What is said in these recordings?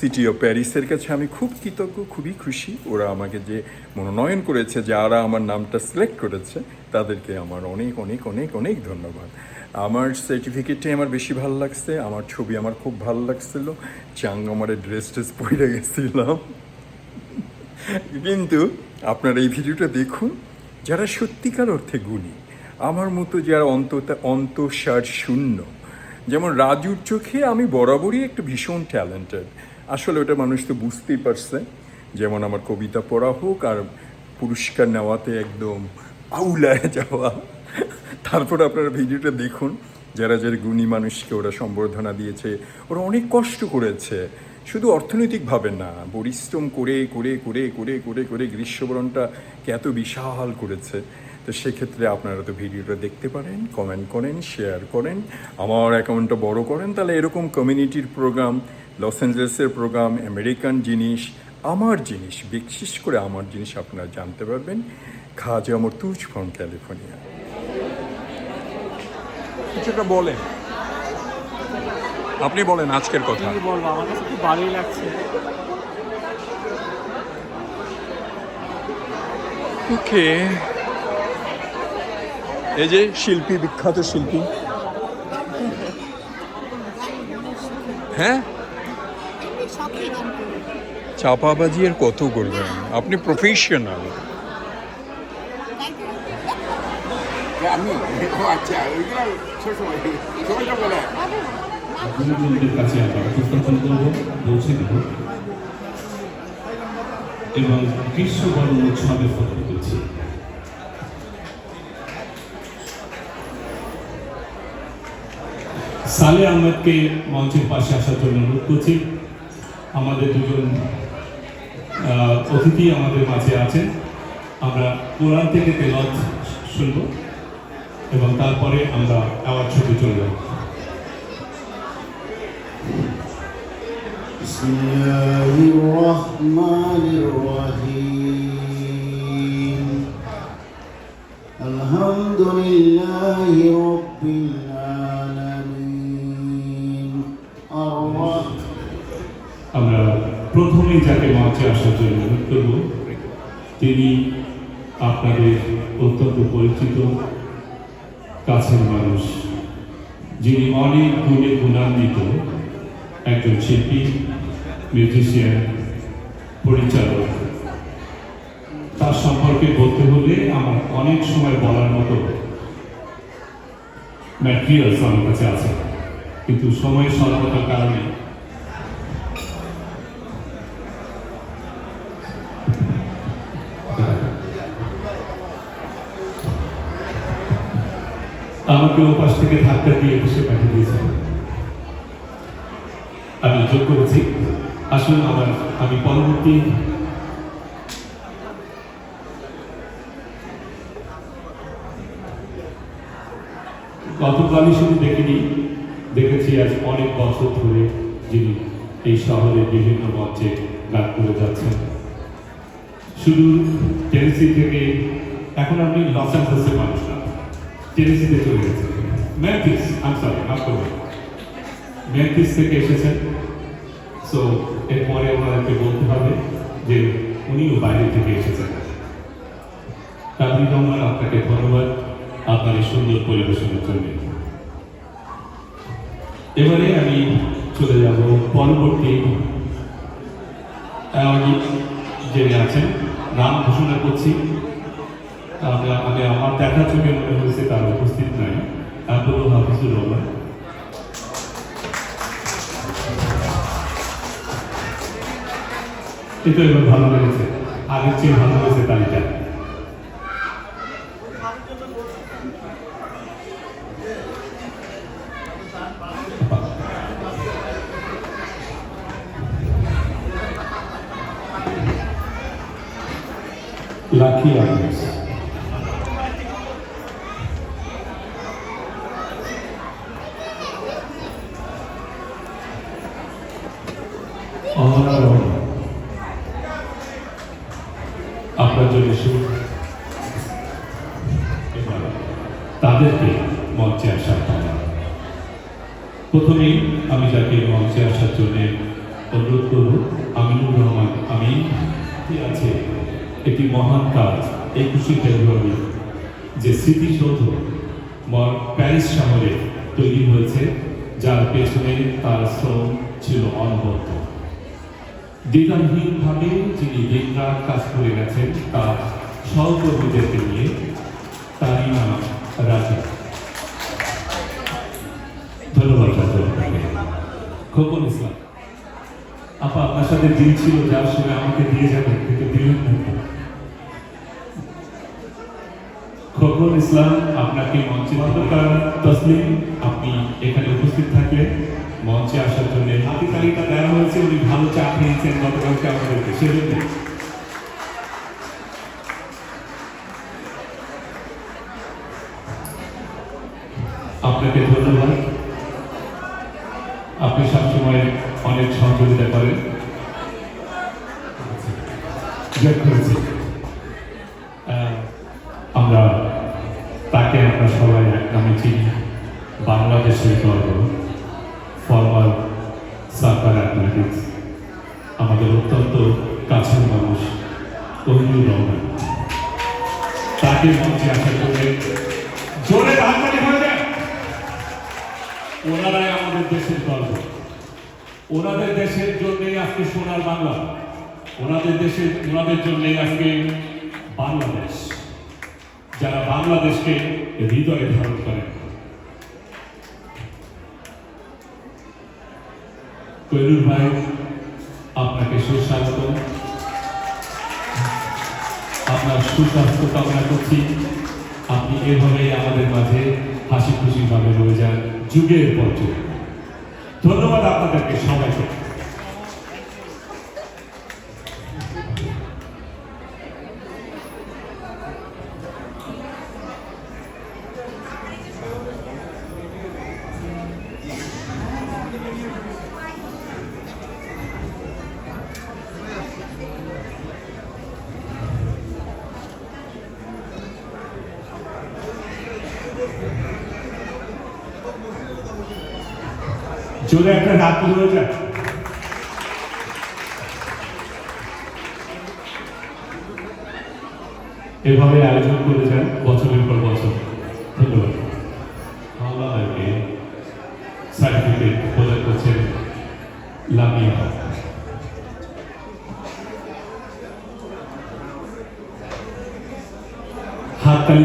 City of প্যারিসের কাছে আমি খুব কৃতজ্ঞ, খুবই খুশি। ওরা আমাকে যে মনোনয়ন করেছে, যারা আমার নামটা সিলেক্ট করেছে, তাদেরকে আমার অনেক অনেক অনেক অনেক ধন্যবাদ। আমার সার্টিফিকেটে আমার বেশি ভালো লাগছে, আমার ছবি আমার খুব ভালো লাগছিল চাং আমার ড্রেস ট্রেস পরে গেছিলাম। কিন্তু আপনারা এই ভিডিওটা দেখুন, যারা সত্যিকার অর্থে গুণী, আমার মতো যারা অন্তত অন্তঃসার শূন্য, যেমন রাজুর চোখে আমি বরাবরই একটু ভীষণ ট্যালেন্টেড আসলে ওটা মানুষ তো বুঝতেই পারছে। যেমন আমার কবিতা পড়া হোক আর পুরস্কার নেওয়াতে একদম আউলায় যাওয়া। তারপর আপনারা ভিডিওটা দেখুন, যারা যারা গুণী মানুষকে ওরা সম্বর্ধনা দিয়েছে, ওরা অনেক কষ্ট করেছে। শুধু অর্থনৈতিকভাবে না, পরিশ্রম করে করে করে করে করে করে গ্রীষ্মবরণটাকে এত বিশাল করেছে। তো সেক্ষেত্রে আপনারা তো ভিডিওটা দেখতে পারেন কমেন্ট করেন শেয়ার করেন, আমার অ্যাকাউন্টটা বড় করেন, তাহলে এরকম কমিউনিটির প্রোগ্রাম লস অ্যাঞ্জেলেসের প্রোগ্রাম আমেরিকান জিনিস আমার জিনিস বিশেষ করে আমার জিনিস আপনারা জানতে পারবেন। খাজা মর্তুজ ফ্রম ক্যালিফোর্নিয়া কিছুটা বলেন। আপনি বলেন আজকের কথা। বলব আমার কাছে খুব ভালোই লাগছে। ওকে। এই যে শিল্পী বিখ্যাত শিল্পী। হ্যাঁ? চাপাবাজি আর কত করবেন? আপনি প্রফেশনাল আমি? আচ্ছা ওইগুলো সবসময় সবাইটা বলে। গুরুজনদের কাছে আমরা উপস্থাপন করব পৌঁছে দেব। এবং বরণ উৎসবের ফটো করছি। সালে আহমেদকে মঞ্চের পাশে আসার জন্য অনুরোধ করছি। আমাদের দুজন অতিথি আমাদের মাঝে আছেন আমরা কোরআন থেকে তেলত শুনব এবং তারপরে আমরা আবার ছবি চলে যাব بسم الله الرحمن الرحيم الحمد لله رب العالمين প্রথমেই যাকে মঞ্চে আসার জন্য অনুরোধ করব। তিনি আপনাদের অত্যন্ত পরিচিত, কাছের মানুষ, যিনি অনেক গুণে গুণান্বিত একজন শিল্পী, মিউজিশিয়ান, পরিচালক। তার সম্পর্কে বলতে হলে আমার অনেক সময় বলার মতো ম্যাটেরিয়ালস আমার কাছে আছে। কিন্তু সময় স্বল্পতার কারণে আমাকে ও পাশ থেকে ধাক্কা দিয়ে বসে পাঠিয়ে দিয়েছে। আমি যোগ করেছি আসুন আমার আমি পরবর্তী গতকালই শুধু দেখিনি, দেখেছি আজ অনেক বছর ধরে যিনি এই শহরের বিভিন্ন মঞ্চে গান করে যাচ্ছেন। শুধু টেনেসি থেকে এখন আপনি লস অ্যাঞ্জেলেসের মানুষ। টেনেসিতে চলে গেছেন ম্যাথিস আম সরি মাফ করবেন ম্যাথিস থেকে এসেছেন সো এরপরে ওনাদেরকে বলতে হবে যে উনিও বাইরে থেকে এসেছেন। কাবলি রহমান আপনাকে ধন্যবাদ। আপনার এই সুন্দর পরিবেশনের জন্য। এবারে আমি চলে যাব পরবর্তী অ্যাওয়ার্ডি যিনি আছেন। নাম ঘোষণা করছি। আমরা আমি আমার দেখা চোখে মনে হয়েছে, তার উপস্থিত নাই। আব্দুল হাফিজুর রহমান কিন্তু এবার ভালো লেগেছে। আগের চেয়ে ভালো লেগেছে তালিকা। লাকি আহমেদ অহরহ। আপনার মঞ্চে আসার প্রথমেই আমি যাকে মঞ্চে আসার জন্য করব আমি আছে, একটি মহান কাজ যে স্মৃতিসৌধ প্যারিস তৈরি হয়েছে, যার পেছনে তার শ্রম ছিল অনবদ্য। দ্বিধাহীনভাবে যিনি দিনরাত কাজ করে গেছেন, তার সহকর্মীদেরকে নিয়ে তারই নাম রাজা। ধন্যবাদ খোকন ইসলাম, আপা, আপনার সাথে দিন ছিল, যার সময় আমাকে দিয়ে যাবেন, কিন্তু দিলেন খোকন ইসলাম, আপনাকে মঞ্চে অন্ধকার তসলিম, আপনি এখানে উপস্থিত থাকলে মঞ্চে আসার জন্য হাতি দেওয়া হয়েছে, উনি ভালো চা খেয়েছেন গতকালকে আমাদেরকে, সেজন্য। আপনাকে ধন্যবাদ। আপনি সবসময় অনেক সহযোগিতা করেন। আমরা তাকে আমরা সবাই এক নামে চিনি। বাংলাদেশের গর্ব। ফরমার সার্কার অ্যাথলেটিক্স আমাদের অত্যন্ত কাছের মানুষ তৈরুর রহমান। তাকে মঞ্চে আসার জন্য জোরে হাততালি হয়ে যায়। ওনারাই আমাদের দেশের গর্ব। ওনাদের দেশের জন্যই আজকে সোনার বাংলা। ওনাদের দেশের, ওনাদের জন্যই আজকে বাংলাদেশ। যারা বাংলাদেশকে হৃদয়ে ধারণ করেন কৈরুর ভাই, আপনাকে সুস্বাগত আপনার সুস্বাস্থ্য কামনা করছি। আপনি এভাবেই আমাদের মাঝে হাসি খুশিভাবে রয়ে যান, যুগের পর যুগ। ধন্যবাদ আপনাদেরকে সবাইকে। জোরে একটা হাত তুলে যায় এভাবে আয়োজন করে যান বছরের পর বছর। ধন্যবাদ।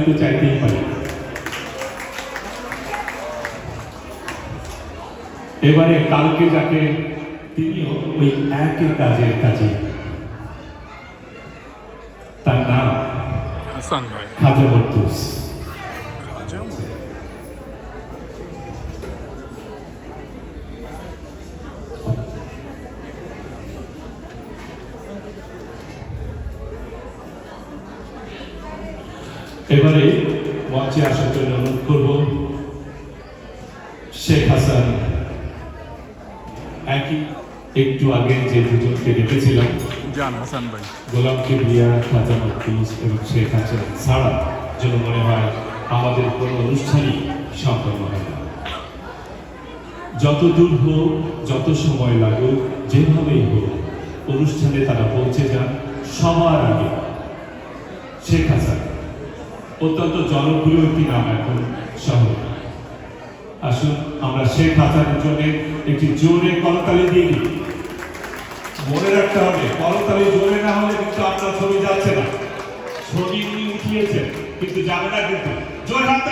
তো চাইতেই পারে। এবারে কালকে যাকে তিনিও ওই একই কাজের কাজে। তার নাম হাসান ভাই। খাজা জান হাসান ভাই। গোলাম কিবরিয়া, খাজা মফিজ এবং শেখ হাসান ছাড়া যেন মনে হয় আমাদের কোনো অনুষ্ঠানই সম্পন্ন হয় না। যত দূর হোক, যত সময় লাগুক, যেভাবেই হোক, অনুষ্ঠানে তারা পৌঁছে যান সবার আগে। শেখ হাসান, অত্যন্ত জনপ্রিয় একটি নাম এখন শহরে। আসুন, আমরা শেখ হাসানের জন্য একটি জোরে করতালি দিয়ে দিই। মনে রাখতে হবে, করতালি জোরে না হলে কিন্তু আপনার ছবি যাচ্ছে না। ছবি উনি উঠিয়েছেন, কিন্তু যাবে না কিন্তু। জোর যাক।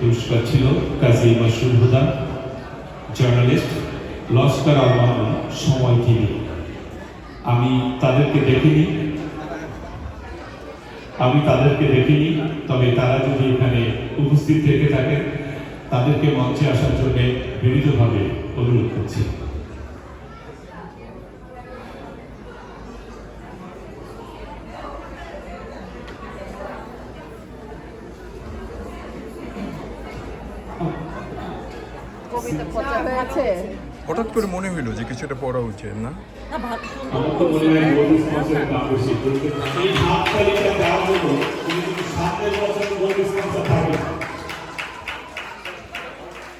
পুরস্কার ছিল কাজী মাসুর হুদা, জার্নালিস্ট লস্কর আল সময় টিভি। আমি তাদেরকে দেখিনি আমি তাদেরকে দেখিনি, তবে তারা যদি এখানে উপস্থিত থেকে থাকেন, তাদেরকে মঞ্চে আসার জন্য বিনীতভাবে অনুরোধ করছি কবিতা পচা হয়েছে হঠাৎ করে মনে হইল যে কিছুটা পড়া উচিত না?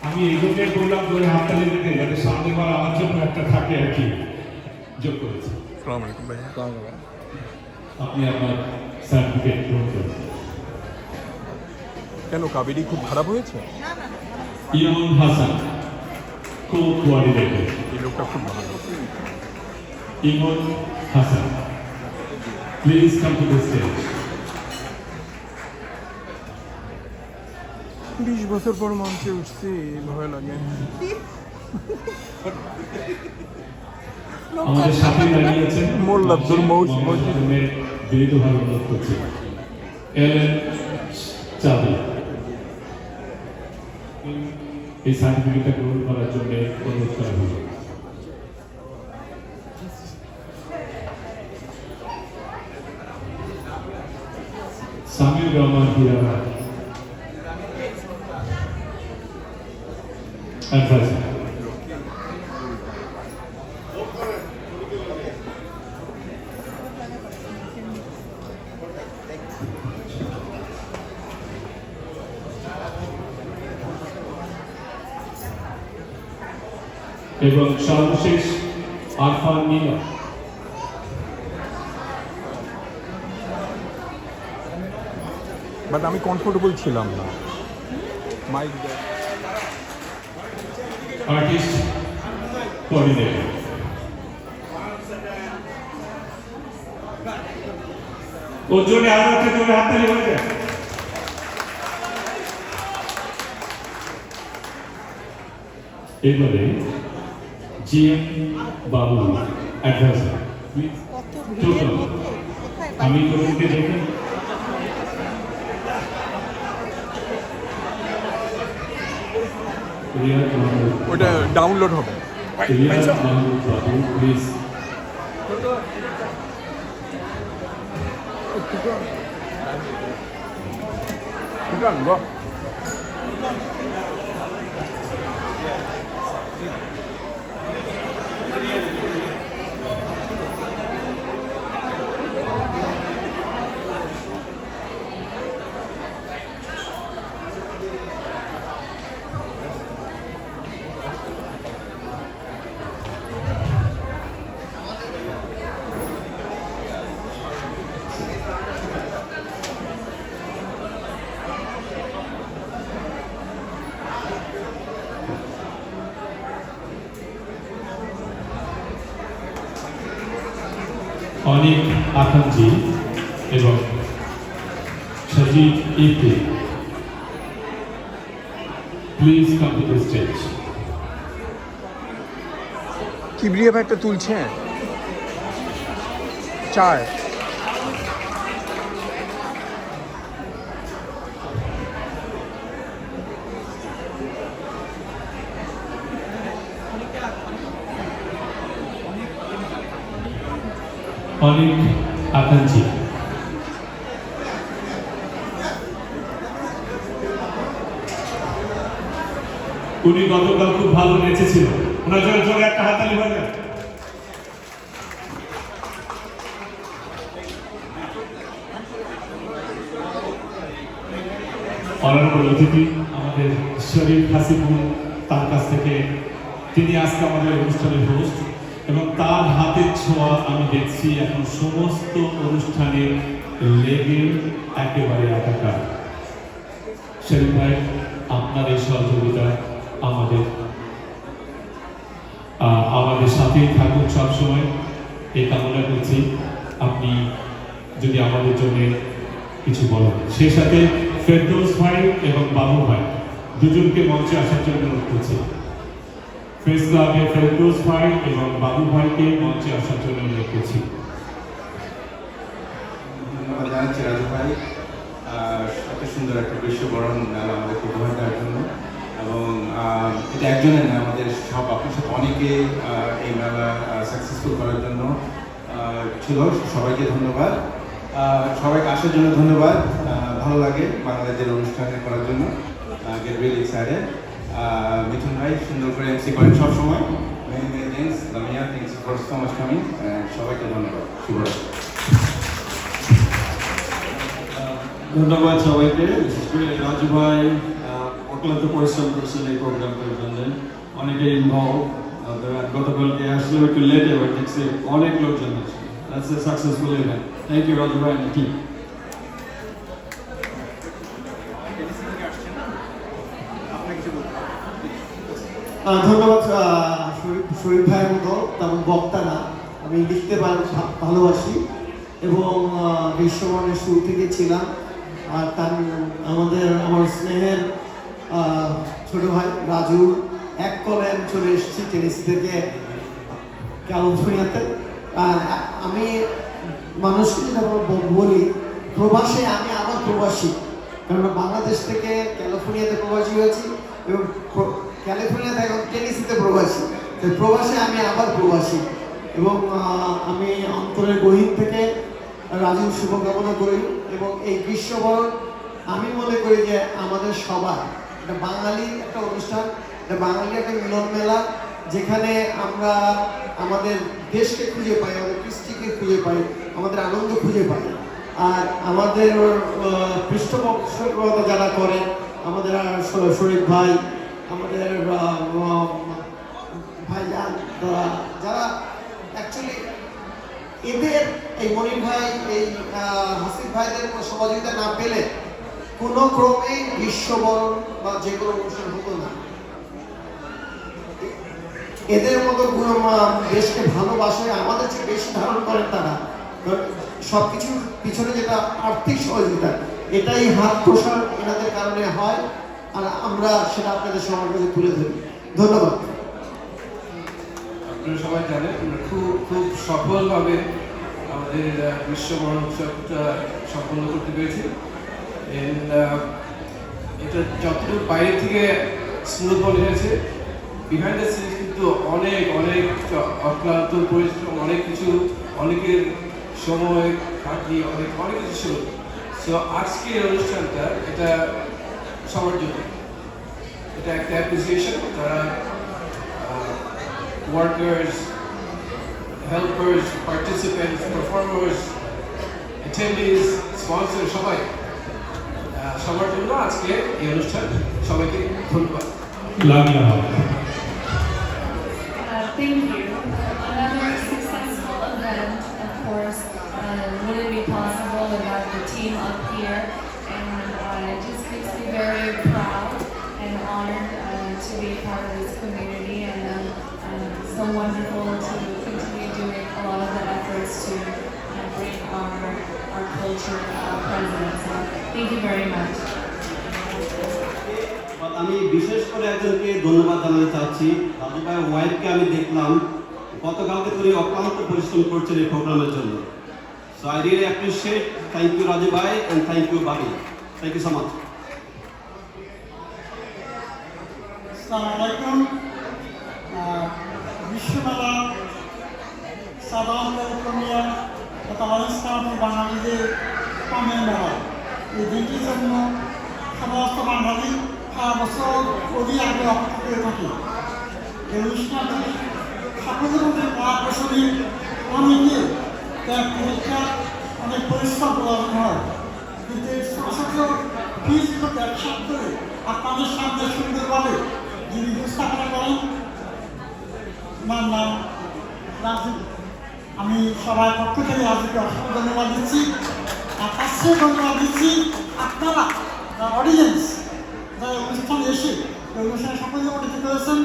আমি এই জন্যই বললাম যে হাত তালি দিতে যাতে সামনের বার আমার জন্য একটা থাকে আর কি। যোগ করেছি। সালাম আলাইকুম ভাইয়া। আপনি আপনার সার্টিফিকেট গ্রহণ করুন। কেন কাবেরি খুব খারাপ হয়েছে? ইমন হাসান। কো কোঅর্ডিনেটর এই লোকটা খুব ভালো Imon Hasan please come to the stage বিশ বছর পর মঞ্চে উঠছি ভয় লাগে। আমাদের সাথে দাঁড়িয়ে আছেন মোল্লা আব্দুল মৌস মসজিদ। বিরুদ্ধভাবে অনুরোধ করছি এলেন চাবি এই সার্টিফিকেটটা গ্রহণ করার জন্য অনুরোধ করা হলো। সামির রহমান হিরা অ্যাডভাইজার এবং সর্বশেষ আরফান মিলা বাট আমি কমফোর্টেবল ছিলাম না। মাইক আর্টিস্ট কোঅর্ডিনেটর ওর জন্য আরও একটা জোরে হাততালি হয়ে যায় এবারে জি এম বাবু অ্যাডভাইজার। আমি তোমাকে দেখি ওটা ডাউনলোড হবে। বাবু অনিক আকাঞ্জি এবং Sajib E P please come to stage Kibria ভাই তুলছেন? চায় অনিক আকাঞ্জি উনি গতকাল খুব ভালো নেচেছিল। ওনার জন্য জোরে একটা হাতালি যায় অনারেবল অতিথি, আমাদের শরীফ হাসিবুল তার কাছ থেকে, তিনি আজকে আমাদের অনুষ্ঠানের হোস্ট এবং তার হাতের ছোঁয়া আমি দেখছি এখন সমস্ত অনুষ্ঠানে লেগে একেবারে একাকার। শরীফ ভাই, আপনার এই সহযোগিতা আমাদের আমাদের সাথেই থাকুন সবসময়। এই কামনা করছি। আপনি যদি আমাদের জন্য কিছু বলেন। সে সাথে ফেরদৌস ভাই এবং বাবু ভাই, দুজনকে মঞ্চে আসার জন্য অনুরোধ করছি। প্রেস ক্লাবে ফেরদৌস ভাই এবং বাবু ভাইকে মঞ্চে আসার জন্য করছি। ধন্যবাদ জানাচ্ছি রাজু ভাই। এত সুন্দর একটা বিশ্ববরণ মেলা আমাদেরকে উপহার দেওয়ার জন্য। এবং এটা একজনের না, আমাদের সব আপনার সাথে অনেকে এই মেলা সাকসেসফুল করার জন্য ছিল। সবাইকে ধন্যবাদ। সবাইকে আসার জন্য ধন্যবাদ। ভালো লাগে বাংলাদেশের অনুষ্ঠানে করার জন্য গেট রিয়েলি এক্সাইটেড মিথুন ভাই সুন্দর করে এমসি করেন সবসময় থ্যাংকস লামিয়া থ্যাংকস সবাইকে ধন্যবাদ। শুভরাত্রি ধন্যবাদ সবাইকে। বিশেষ করে রাজু ভাই অক্লান্ত পরিশ্রম করছেন এই প্রোগ্রামটার জন্য। অনেকে ইনভলভ গতকালকে আসলে একটু লেটে বাট দেখছি অনেক লোকজন আছে। That's a successful event thank you Raju ভাই টিম ধন্যবাদ শরীফ ভাইয়ের মতো, তেমন বক্তা না। আমি লিখতে ভালোবাসি এবং বিশ্ববরণের শুরু থেকে ছিলাম। আর তার, আমাদের, আমার স্নেহের ছোট ভাই রাজু, এক কলে আমি চলে এসেছি টেনিস থেকে ক্যালিফোর্নিয়াতে। আর আমি মানুষকে যেটা বলি প্রবাসে আমি আবার প্রবাসী। কারণ বাংলাদেশ থেকে ক্যালিফোর্নিয়াতে প্রবাসী হয়েছি এবং ক্যালিফোর্নিয়াতে এখন টেনিসিতে প্রবাসী। তো প্রবাসে আমি আবার প্রবাসী। এবং আমি অন্তরের গহীন থেকে রাজুর শুভকামনা করি এবং এই গ্রীষ্মবরণ আমি মনে করি যে আমাদের সবার এটা বাঙালি একটা অনুষ্ঠান, এটা বাঙালি একটা মিলন মেলা যেখানে আমরা আমাদের দেশকে খুঁজে পাই, আমাদের কৃষ্টিকে খুঁজে পাই, আমাদের আনন্দ খুঁজে পাই। আর আমাদের পৃষ্ঠপোষকতা যারা করেন, আমাদের শরীফ ভাই আমাদের ভাইজান যারা অ্যাকচুয়ালি এদের, এই মনির ভাই, এই হাসিফ ভাইদের কোনো সহযোগিতা না পেলে কোনো ক্রমে বিশ্ববরণ বা যে কোনো অনুষ্ঠান হতো না। এদের মতো গুণ দেশকে ভালোবাসে, আমাদের চেয়ে বেশি ধারণ করেন তারা। সব কিছুর পিছনে যেটা আর্থিক সহযোগিতা, এটাই হাত প্রসার এনাদের কারণে হয়। আর আমরা সেটা আপনাদের সবার কাছে তুলে ধরি। ধন্যবাদ। আপনারা সবাই জানেন খুব খুব সফলভাবে আমাদের আহ, বিশ্ববরণ উৎসবটা সম্পন্ন করতে পেরেছি। এটা যতটুকু বাইরে থেকে স্মুথ মনে হয়েছে বিহাইন্ড দ্য সিনস কিন্তু অনেক অনেক অক্লান্ত পরিশ্রম অনেক কিছু অনেকের সময় খাটনি অনেক অনেক কিছু সো আজকের অনুষ্ঠানটা এটা সবার জন্য এটা একটা অ্যাপ্রিসিয়েশন যারা workers, helpers, participants, performers, attendees, sponsors সবাই আহ, সবার জন্য আজকে এই অনুষ্ঠান সবাইকে ধন্যবাদ লামিয়া হক Uh, thank you. Another successful event, of course, uh, wouldn't be possible without the team up here. And uh, it just makes me very proud and honored uh, to be part of this community. And um, uh, so wonderful to continue doing a lot of the efforts to uh, bring our, our culture uh, present. So thank you very much. আমি বিশেষ করে একজনকে ধন্যবাদ জানাতে চাচ্ছি রাজু ভাই ওয়াইফকে আমি দেখলাম গতকালকে তিনি অক্লান্ত পরিশ্রম করছেন এই প্রোগ্রামের জন্য so I really appreciate thank you Raju ভাই and thank you Bobby thank you so আসসালামু আলাইকুম। বিশ্বমেলা সাধারণ ক্যালিফোর্নিয়া তথা অরেঞ্জটাউন বাঙালিদের কামের মেলা। এই দিনটির জন্য সমস্ত বাঙালি সারা বছর অধিক আগে অপেক্ষা করে থাকে। এই অনুষ্ঠানটি সকলের মধ্যে মহাপ্রসরী অনেকে তার পরীক্ষা অনেক পরিশ্রম প্রদান হয় কিন্তু ছোট ফিজগুলো ব্যবসা করে আপনাদের সামনে সুন্দরভাবে যিনি উপস্থাপনা করেন ওনার নাম আমি সবার পক্ষ থেকে রাজীবকে অসংখ্য ধন্যবাদ দিচ্ছি আর তার ধন্যবাদ দিচ্ছি আপনারা অডিয়েন্স যারা অনুষ্ঠানে এসে এই অনুষ্ঠানে সকলে অতিথি করেছেন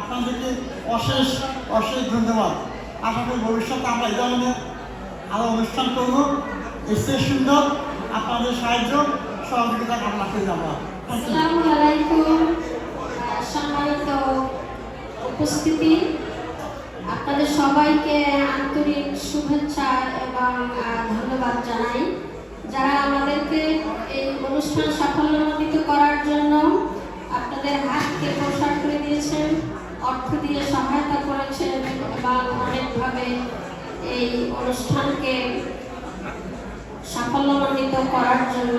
আপনাদেরকে অশেষ অশেষ ধন্যবাদ আশা করি ভবিষ্যতে আমরা এই ধরনের আরও অনুষ্ঠান করব চেয়ে সুন্দর আপনাদের সাহায্য সহযোগিতা কামনা করে যাব থ্যাংক ইউ আসসালামু আলাইকুম আহ, সম্মানিত উপস্থিতি। আপনাদের সবাইকে আন্তরিক শুভেচ্ছা এবং ধন্যবাদ জানাই। যারা আমাদেরকে এই অনুষ্ঠান সাফল্যমণ্ডিত করার জন্য আপনাদের হাতকে প্রসার করে দিয়েছেন, অর্থ দিয়ে সহায়তা করেছেন এবং অনেকভাবে এই অনুষ্ঠানকে সাফল্যমণ্ডিত করার জন্য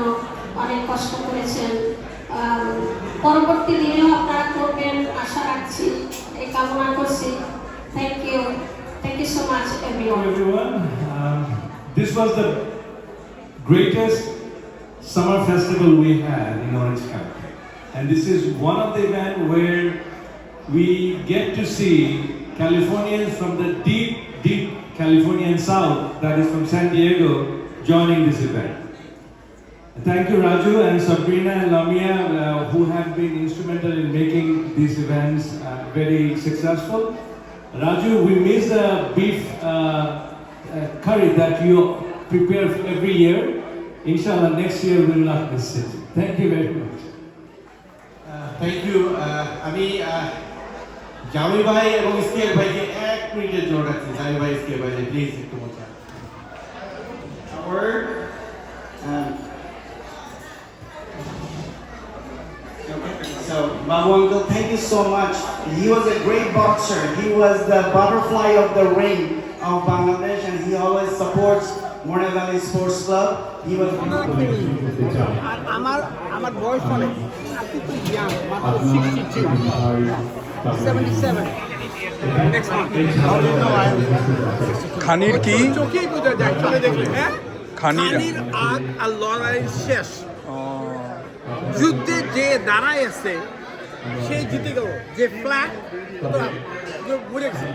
অনেক কষ্ট করেছেন। পরবর্তী দিনেও আপনারা করবেন আশা রাখছি এই কামনা করছি Thank you. Thank you so much, Hello everyone. everyone. Um, this was the greatest summer festival we had in Orange County. And this is one of the events where we get to see Californians from the deep, deep Californian South, that is from San Diego, joining this event. Thank you, Raju and Sabrina and Lamia, uh, who have been instrumental in making these events uh, very successful. Raju, we miss the beef uh, uh, curry that you prepare every year. Inshallah, next year we will not miss it. Thank you very much. Thank you আমি আহ, জামি ভাই এবং ইসকিয়ার ভাইকে এক মিনিটের জন্য রাখছি জামি ভাই ইসকিয়ার ভাই প্লিজ একটু মজা word. Um, so, Babu Uncle, thank you so much. He was a great boxer. He was the butterfly of the ring of Bangladesh, and he always supports Morna Valley Sports Club. He was. আর আমার আমার বয়স অনেক আপনি তো young মাত্র sixty two seventy seven খানির কি চোখেই বোঝা যায় চলে দেখলে হ্যাঁ খানির- খানির আগ আর লড়াই শেষ যুদ্ধে যে দাঁড়ায় আছে সে জিতে গেল। যে ফ্ল্যাগ মরে গেছে।